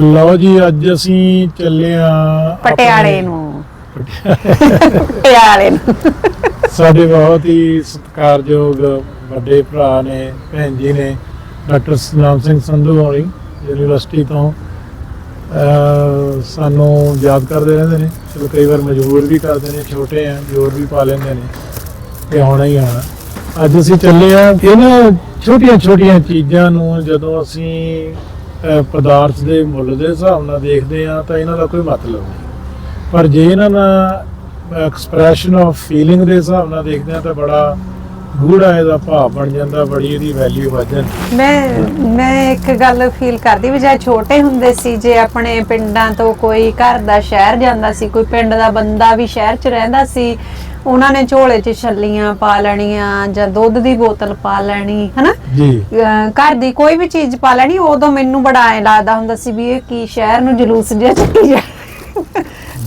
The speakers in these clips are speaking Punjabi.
ਲਓ ਜੀ ਅੱਜ ਅਸੀਂ ਚੱਲੇ ਆ ਪਟਿਆਲੇ ਨੂੰ। ਪਟਿਆਲੇ। ਨੂੰ। ਸਾਡੇ ਬਹੁਤ ਹੀ ਸਤਿਕਾਰਯੋਗ ਵੱਡੇ ਭਰਾ ਨੇ ਭੈਣ ਜੀ ਨੇ ਡਾਕਟਰ ਸਤਨਾਮ ਸਿੰਘ ਸੰਧੂ ਹੋਣੀ ਯੂਨੀਵਰਸਿਟੀ ਤੋਂ। ਸਾਨੂੰ ਯਾਦ ਕਰਦੇ ਰਹਿੰਦੇ ਨੇ। ਚਲੋ ਕਈ ਵਾਰ ਮਜਬੂਰ ਵੀ ਕਰਦੇ ਨੇ ਛੋਟੇ ਆ ਜੋਰ ਵੀ ਪਾ ਲੈਂਦੇ ਨੇ ਤੇ ਆਉਣਾ ਹੀ ਆਉਣਾ। ਅੱਜ ਅਸੀਂ ਚੱਲੇ ਆ ਇਹਨਾਂ ਛੋਟੀਆਂ ਛੋਟੀਆਂ ਚੀਜ਼ਾਂ ਨੂੰ ਜਦੋਂ ਅਸੀਂ ਪਦਾਰਥ ਦੇ ਮੁੱਲ ਦੇ ਹਿਸਾਬ ਨਾਲ ਦੇਖਦੇ ਆ ਤਾਂ ਇਹਨਾਂ ਦਾ ਕੋਈ ਮਤਲਬ ਨਹੀਂ। ਪਰ ਜੇ ਇਹਨਾਂ ਦਾ ਐਕਸਪ੍ਰੈਸ਼ਨ ਆਫ ਫੀਲਿੰਗ ਦੇ ਹਿਸਾਬ ਨਾਲ ਦੇਖਦੇ ਆ ਤਾਂ ਬੜਾ ਗੂੜਾ ਇਹਦਾ ਭਾਵ ਬਣ ਜਾਂਦਾ, ਬੜੀ ਇਹਦੀ ਵੈਲਿਊ ਵੱਧ ਜਾਂਦੀ। ਮੈਂ ਮੈਂ ਇੱਕ ਗੱਲ ਫੀਲ ਕਰਦੀ ਵੀ ਜੇ ਛੋਟੇ ਹੁੰਦੇ ਸੀ, ਜੇ ਆਪਣੇ ਪਿੰਡਾਂ ਤੋਂ ਕੋਈ ਘਰ ਦਾ ਸ਼ਹਿਰ ਜਾਂਦਾ ਸੀ, ਕੋਈ ਪਿੰਡ ਦਾ ਬੰਦਾ ਵੀ ਸ਼ਹਿਰ 'ਚ ਰਹਿੰਦਾ ਸੀ ਉਹਨਾਂ ਨੇ ਝੋਲੇ 'ਚ ਛੱਲੀਆਂ ਪਾ ਲੈਣੀਆਂ ਜਾਂ ਦੁੱਧ ਦੀ ਬੋਤਲ ਪਾ ਲੈਣੀ ਹਨਾ? ਜੀ। ਅਹ ਘਰ ਦੀ ਕੋਈ ਵੀ ਚੀਜ਼ ਪਾ ਲੈਣੀ ਉਦੋਂ ਮੈਨੂੰ ਬੜਾ ਐ ਲੱਗਦਾ ਹੁੰਦਾ ਸੀ ਵੀ ਇਹ ਕੀ ਸ਼ਹਿਰ ਨੂੰ ਜਲੂਸ ਜਿਹਾ ਚੱਕੀ ਜਾ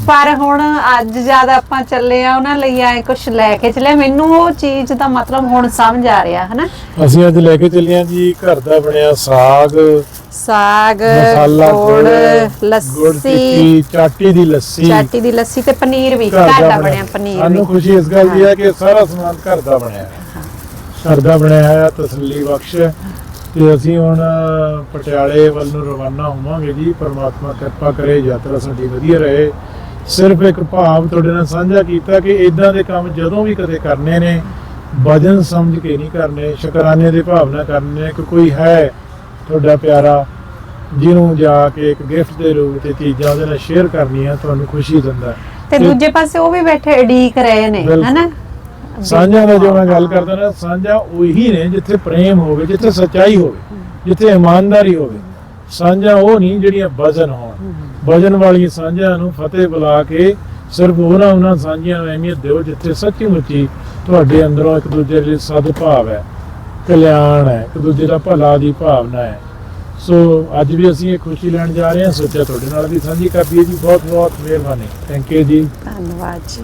ਪਰ ਹੁਣ ਅੱਜ ਜਦ ਆਪਾਂ ਚੱਲੇ ਆ ਉਹਨਾਂ ਲਈ ਐ ਕੁਝ ਲੈ ਕੇ ਚੱਲੇ ਮੈਨੂੰ ਉਹ ਚੀਜ਼ ਦਾ ਮਤਲਬ ਹੁਣ ਸਮਝ ਆ ਰਿਹਾ ਹਨਾ? ਅਸੀਂ ਅੱਜ ਲੈ ਕੇ ਚੱਲੇ ਹਾਂ ਜੀ ਘਰ ਦਾ ਬਣਿਆ ਸਾਗ ਸਾਗ ਮਸਾਲਾ ਗੁੜ ਲੱਸੀ। ਚਾਟੀ ਦੀ ਲੱਸੀ। ਚਾਟੀ ਦੀ ਲੱਸੀ ਤੇ ਪਨੀਰ ਵੀ ਘਰ ਦਾ ਬਣਿਆ ਪਨੀਰ ਸਾਨੂੰ ਵੀ। ਖੁਸ਼ੀ ਇਸ ਗੱਲ ਦੀ ਹੈ ਕਿ ਸਾਰਾ ਸਮਾਨ ਘਰ ਦਾ ਬਣਿਆ ਘਰ ਦਾ ਬਣਿਆ ਹੈ ਤਸੱਲੀ ਬਖਸ਼ ਤੇ ਅਸੀਂ ਹੁਣ ਪਟਿਆਲੇ ਵੱਲ ਨੂੰ ਰਵਾਨਾ ਹੋਵਾਂਗੇ ਜੀ। ਪਰਮਾਤਮਾ ਕਿਰਪਾ ਕਰੇ ਯਾਤਰਾ ਸਾਡੀ ਵਧੀਆ ਰਹੇ। ਸਿਰਫ ਇੱਕ ਭਾਵ ਤੁਹਾਡੇ ਨਾਲ ਸਾਂਝਾ ਕੀਤਾ ਕਿ ਇਦਾਂ ਦੇ ਕੰਮ ਜਦੋਂ ਵੀ ਕਦੇ ਕਰਨੇ ਨੇ ਵਜਨ ਸਮਝ ਕੇ ਨਹੀਂ ਕਰਨੇ ਸ਼ੁਕਰਾਨੇ ਦੇ ਭਾਵਨਾ ਕਰਨੇ ਕਿ ਕੋਈ ਹੈ ਤੁਹਾਡਾ ਪਿਆਰਾ ਜਿਹਨੂੰ ਜਾ ਕੇ ਇੱਕ ਗਿਫਟ ਦੇ ਰੂਪ ਤੇ ਚੀਜ਼ਾਂ ਉਹਦੇ ਨਾਲ ਸ਼ੇਅਰ ਕਰਨੀਆਂ ਤੁਹਾਨੂੰ ਖੁਸ਼ੀ ਦਿੰਦਾ। ਤੇ ਦੂਜੇ ਪਾਸੇ ਉਹ ਵੀ ਬੈਠੇ ਉਡੀਕ ਰਹੇ ਨੇ। ਹਨਾ ਸਾਂਝਾਂ ਦਾ ਜੋ ਮੈਂ ਗੱਲ ਕਰਦਾ ਨਾ ਸਾਂਝਾ ਉਹੀ ਨੇ ਜਿੱਥੇ ਪ੍ਰੇਮ ਹੋਵੇ ਜਿੱਥੇ ਸੱਚਾਈ ਹੋਵੇ ਜਿੱਥੇ ਇਮਾਨਦਾਰੀ ਹੋਵੇ ਸਾਂਝਾਂ ਉਹ ਨਹੀਂ ਜਿਹੜੀਆਂ ਵਜਨ ਹੋਣ ਵਜਨ ਵਾਲੀਆਂ ਸਾਂਝਾਂ ਨੂੰ ਫਤਿਹ ਬੁਲਾ ਕੇ ਸਿਰਫ ਉਹਨਾਂ ਉਹਨਾਂ ਸਾਂਝਿਆਂ ਨੂੰ ਅਹਿਮੀਅਤ ਦਿਓ ਜਿੱਥੇ ਸੱਚੀ ਮੁੱਚੀ ਤੁਹਾਡੇ ਅੰਦਰੋਂ ਇੱਕ ਦੂਜੇ ਲਈ ਸਦਭਾਵ ਹੈ ਕਲਿਆਣ ਹੈ, ਇੱਕ ਦੂਜੇ ਦਾ ਭਲਾ ਦੀ ਭਾਵਨਾ ਹੈ। ਸੋ ਅੱਜ ਵੀ ਅਸੀਂ ਇਹ ਖੁਸ਼ੀ ਲੈਣ ਜਾ ਰਹੇ ਹਾਂ, ਸੋਚਿਆ ਤੁਹਾਡੇ ਨਾਲ ਵੀ ਸਾਂਝੀ ਕਰਦੀ ਹੈ ਜੀ। ਬਹੁਤ ਬਹੁਤ ਮਿਹਰਬਾਨੀ। ਥੈਂਕ ਯੂ ਜੀ। ਧੰਨਵਾਦ ਜੀ।